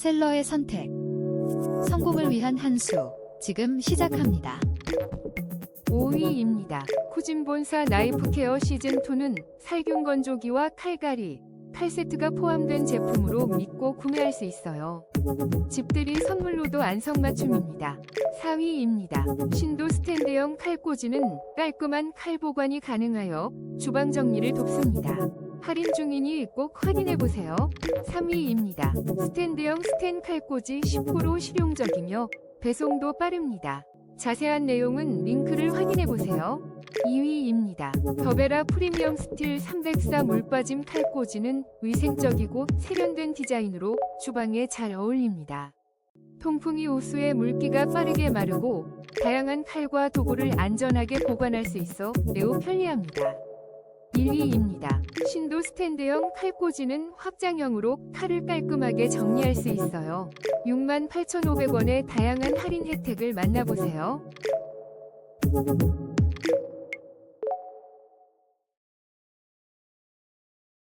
셀러의 선택. 성공을 위한 한 수. 지금 시작합니다. 5위입니다. 쿠진본사 나이프 케어 시즌2는 살균 건조기와 칼갈이, 칼 세트가 포함된 제품으로 믿고 구매할 수 있어요. 집들이 선물로도 안성맞춤입니다. 4위입니다. 신도 스탠드형 칼꽂이는 깔끔한 칼 보관이 가능하여 주방 정리를 돕습니다. 할인 중이니 꼭 확인해보세요. 3위입니다. 스탠드형 스텐 칼꽂이 10% 실용적이며 배송도 빠릅니다. 자세한 내용은 링크를 확인해보세요. 2위입니다. 더베라 프리미엄 스틸 304 물빠짐 칼꽂이는 위생적이고 세련된 디자인으로 주방에 잘 어울립니다. 통풍이 우수해 물기가 빠르게 마르고 다양한 칼과 도구를 안전하게 보관할 수 있어 매우 편리합니다. 1위입니다. 신도 스탠드형 칼꽂이는 확장형으로 칼을 깔끔하게 정리할 수 있어요. 68,500원의 다양한 할인 혜택을 만나보세요.